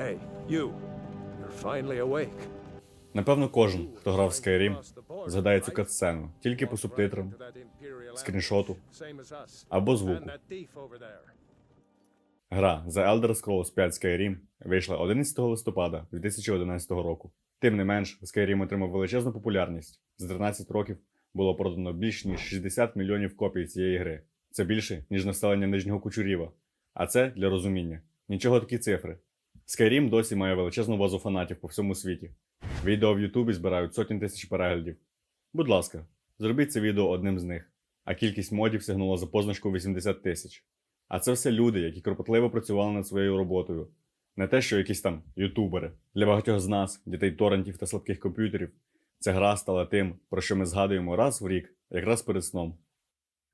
Hey, you. You're finally awake. Напевно, кожен, хто грав в Skyrim, згадає цю катсцену тільки по субтитрам, скріншоту або звуку. Гра The Elder Scrolls 5 Skyrim вийшла 11 листопада 2011 року. Тим не менш, Skyrim отримав величезну популярність. За 13 років було продано більш ніж 60 мільйонів копій цієї гри. Це більше, ніж населення Нижнього Кучуріва. А це для розуміння. Нічого такі цифри. Skyrim досі має величезну базу фанатів по всьому світі. Відео в Ютубі збирають сотні тисяч переглядів. Будь ласка, зробіть це відео одним з них. А кількість модів сягнула за позначку 80 тисяч. А це все люди, які кропотливо працювали над своєю роботою. Не те, що якісь там ютубери. Для багатьох з нас, дітей торрентів та слабких комп'ютерів, ця гра стала тим, про що ми згадуємо раз в рік, якраз перед сном.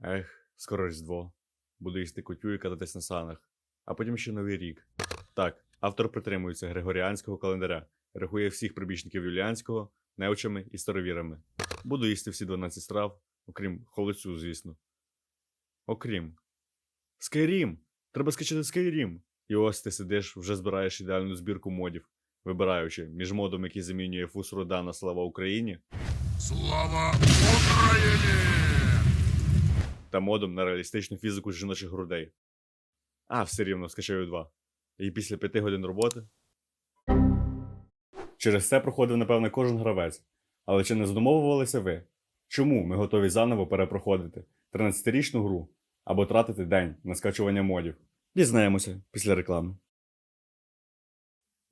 Ех, скоро Різдво. Буду їсти кутю і кататись на санах. А потім ще Новий рік. Так, автор притримується Григоріанського календаря, рахує всіх прибічників Юліанського неучами і старовірами. Буду їсти всі 12 страв, окрім холодцю, звісно. Окрім. Скайрім! Треба скачати Скайрім! І ось ти сидиш, вже збираєш ідеальну збірку модів, вибираючи між модом, який замінює фус рода на слава Україні, Слава Україні! та модом на реалістичну фізику жіночих грудей. А, все рівно скачаю два. І після п'яти годин роботи. Через це проходив, напевне, кожен гравець. Але чи не задумовувалися ви? Чому ми готові заново перепроходити 13-річну гру або тратити день на скачування модів? Дізнаємося після реклами.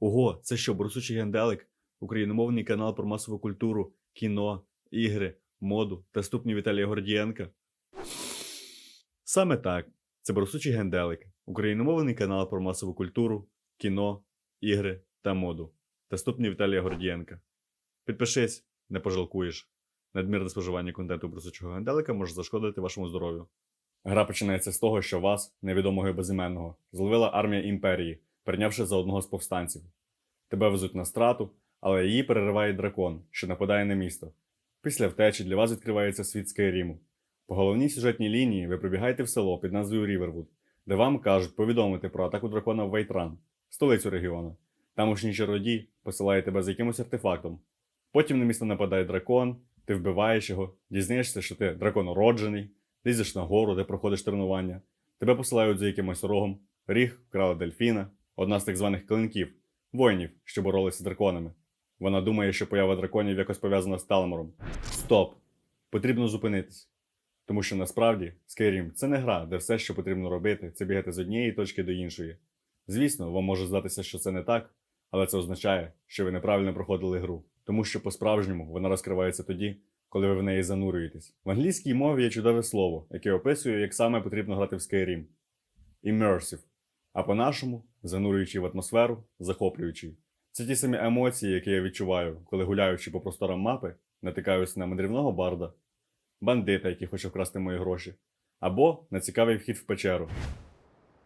Ого, це що, Брусучий генделик? Україномовний канал про масову культуру, кіно, ігри, моду та ступні Віталія Гордієнка. Саме так. Це Брусучий генделик, україномовний канал про масову культуру, кіно, ігри та моду. Та ступні Віталія Гордієнка. Підпишись, не пожалкуєш. Надмірне споживання контенту брусучого генделика може зашкодити вашому здоров'ю. Гра починається з того, що вас, невідомого і безіменного, зловила армія імперії, прийнявши за одного з повстанців. Тебе везуть на страту, але її перериває дракон, що нападає на місто. Після втечі для вас відкривається світ Скайріму. По головній сюжетній лінії ви прибігаєте в село під назвою Рівервуд, де вам кажуть повідомити про атаку дракона в Вейтран, столицю регіону. Тамошній чародій посилає тебе з якимось артефактом. Потім на місто нападає дракон, ти вбиваєш його, дізнаєшся, що ти драконороджений, лізеш на гору, де проходиш тренування. Тебе посилають за якимось рогом, ріг вкрала дельфіна, одна з так званих клинків, воїнів, що боролися з драконами. Вона думає, що поява драконів якось пов'язана з Талмором. Стоп! Потрібно зупинитись. Тому що насправді Skyrim – це не гра, де все, що потрібно робити, це бігати з однієї точки до іншої. Звісно, вам може здатися, що це не так, але це означає, що ви неправильно проходили гру, тому що по-справжньому вона розкривається тоді, коли ви в неї занурюєтесь. В англійській мові є чудове слово, яке описує, як саме потрібно грати в Skyrim. Immersive. А по-нашому, занурюючи в атмосферу, захоплюючий. Це ті самі емоції, які я відчуваю, коли гуляючи по просторам мапи, натикаюся на мандрівного барда, бандита, який хоче вкрасти мої гроші, або на цікавий вхід в печеру.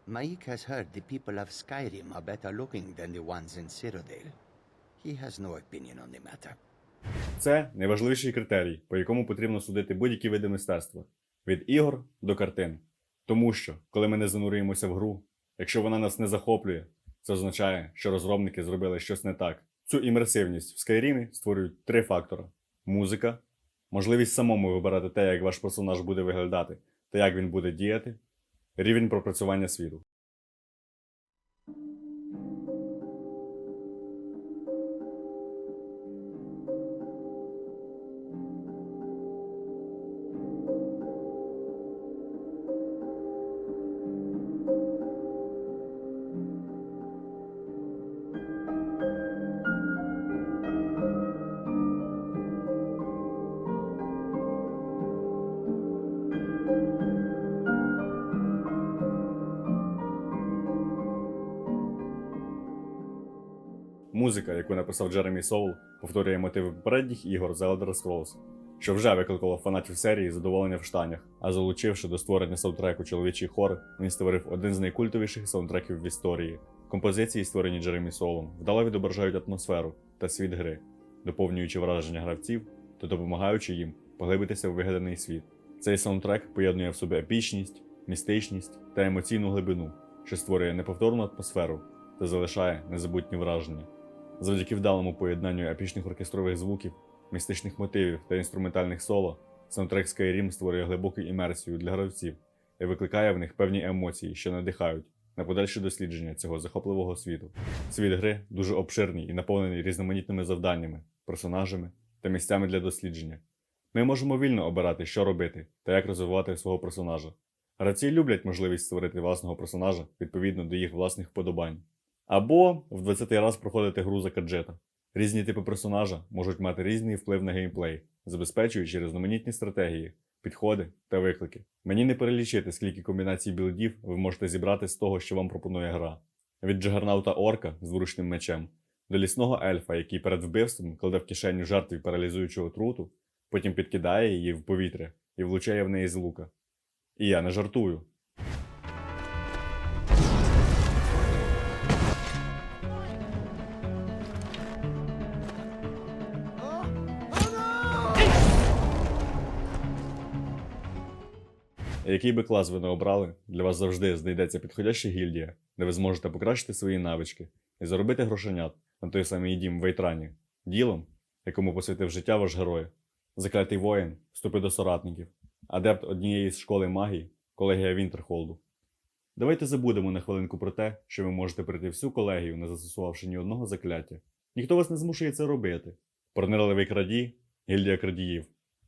Maik has heard the people of Skyrim are better looking than the ones in Cyrodiil. He has no opinion on the matter. Це найважливіший критерій, по якому потрібно судити будь-які види мистецтва від ігор до картин. Тому що, коли ми не занурюємося в гру, якщо вона нас не захоплює, це означає, що розробники зробили щось не так. Цю імерсивність в Skyrim створюють три фактори: музика, можливість самому вибирати те, як ваш персонаж буде виглядати та як він буде діяти, рівень пропрацювання світу. Музика, яку написав Джеремі Соул, повторює мотиви попередніх ігор The Elder Scrolls, що вже викликало фанатів серії задоволення в штанях. А залучивши до створення саундтреку чоловічий хор, він створив один з найкультовіших саундтреків в історії. Композиції, створені Джеремі Соулом, вдало відображають атмосферу та світ гри, доповнюючи враження гравців та допомагаючи їм поглибитися в вигаданий світ. Цей саундтрек поєднує в собі епічність, містичність та емоційну глибину, що створює неповторну атмосферу, та залишає незабутні враження. Завдяки вдалому поєднанню епічних оркестрових звуків, містичних мотивів та інструментальних соло, саундтрек Skyrim створює глибоку імерсію для гравців і викликає в них певні емоції, що надихають на подальше дослідження цього захопливого світу. Світ гри дуже обширний і наповнений різноманітними завданнями, персонажами та місцями для дослідження. Ми можемо вільно обирати, що робити та як розвивати свого персонажа. Гравці люблять можливість створити власного персонажа відповідно до їх власних вподобань. Або в 20-й раз проходити гру за каджета. Різні типи персонажа можуть мати різний вплив на геймплей, забезпечуючи різноманітні стратегії, підходи та виклики. Мені не перелічити, скільки комбінацій білдів ви можете зібрати з того, що вам пропонує гра. Від джагернаута орка з вручним мечем до лісного ельфа, який перед вбивством кладе в кишеню жертві паралізуючу отруту, потім підкидає її в повітря і влучає в неї з лука. І я не жартую. Який би клас ви не обрали, для вас завжди знайдеться підходяща гільдія, де ви зможете покращити свої навички і заробити грошенят на той самий дім в Вейтрані, ділом, якому посвятив життя ваш герой, заклятий воїн, вступи до соратників, адепт однієї з школи магії, колегія Вінтерхолду. Давайте забудемо на хвилинку про те, що ви можете пройти всю колегію, не застосувавши ні одного закляття. Ніхто вас не змушує це робити. Пронирливий крадій, гільдія крадіїв,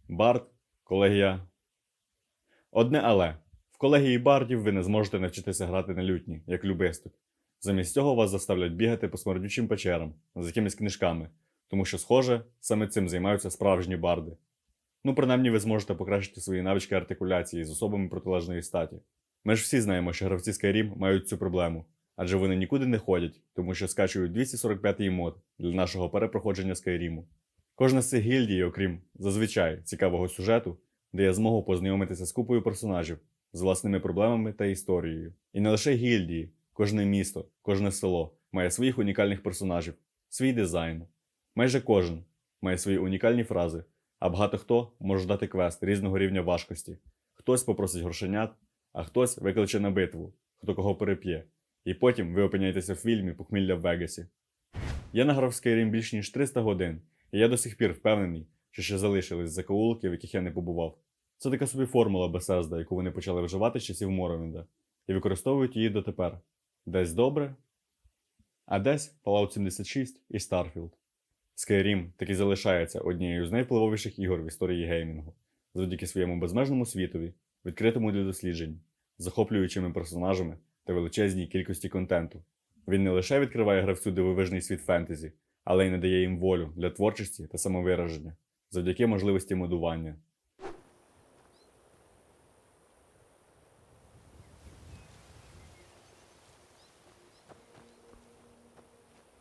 бард, колегія Одне але в колегії бардів ви не зможете навчитися грати на лютні, як любисток. Замість цього вас заставлять бігати по смердючим печерам з якимись книжками, тому що, схоже, саме цим займаються справжні барди. Ну, принаймні, ви зможете покращити свої навички артикуляції з особами протилежної статі. Ми ж всі знаємо, що гравці Skyrim мають цю проблему, адже вони нікуди не ходять, тому що скачують 245-й мод для нашого перепроходження Скайріму. Кожна з цих гільдій, окрім зазвичай цікавого сюжету, дає змогу познайомитися з купою персонажів, з власними проблемами та історією. І не лише гільдії, кожне місто, кожне село має своїх унікальних персонажів, свій дизайн. Майже кожен має свої унікальні фрази, а багато хто може дати квест різного рівня важкості. Хтось попросить грошенят, а хтось викличе на битву, хто кого переп'є. І потім ви опиняєтеся в фільмі Похмілля в Вегасі. Я награв Skyrim більш ніж 300 годин, і я до сих пір впевнений, що ще залишились закоулки, в яких я не побував. Це така собі формула Bethesda, яку вони почали вживати з часів Моровінда, і використовують її дотепер. Десь добре, а десь Fallout 76 і Starfield. Skyrim таки залишається однією з найвпливовіших ігор в історії геймінгу, завдяки своєму безмежному світові, відкритому для досліджень, захоплюючими персонажами та величезній кількості контенту. Він не лише відкриває гравцю дивовижний світ фентезі, але й надає їм волю для творчості та самовираження завдяки можливості модування.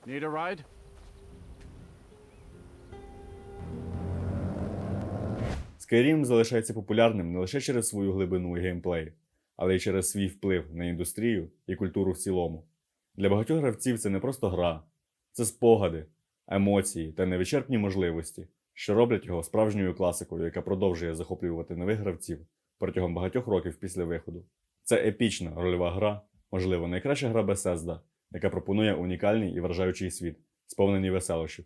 Need a ride? Skyrim залишається популярним не лише через свою глибину і геймплей, але й через свій вплив на індустрію і культуру в цілому. Для багатьох гравців це не просто гра, це спогади, емоції та невичерпні можливості, що роблять його справжньою класикою, яка продовжує захоплювати нових гравців протягом багатьох років після виходу. Це епічна рольова гра, можливо, найкраща гра Bethesda, яка пропонує унікальний і вражаючий світ, сповнений веселощів.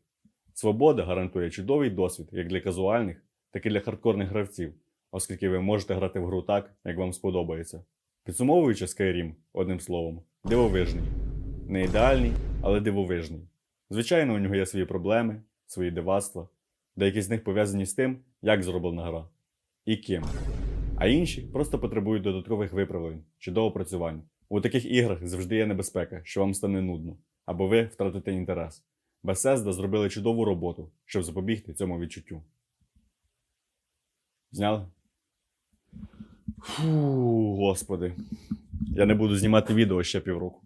Свобода гарантує чудовий досвід як для казуальних, так і для хардкорних гравців, оскільки ви можете грати в гру так, як вам сподобається. Підсумовуючи Skyrim, одним словом, дивовижний. Не ідеальний, але дивовижний. Звичайно, у нього є свої проблеми, свої дивацтва, деякі з них пов'язані з тим, як зроблена гра і ким. А інші просто потребують додаткових виправлень чи доопрацювань. У таких іграх завжди є небезпека, що вам стане нудно, або ви втратите інтерес. Bethesda зробили чудову роботу, щоб запобігти цьому відчуттю. Зняли? Фу, господи. Я не буду знімати відео ще півроку.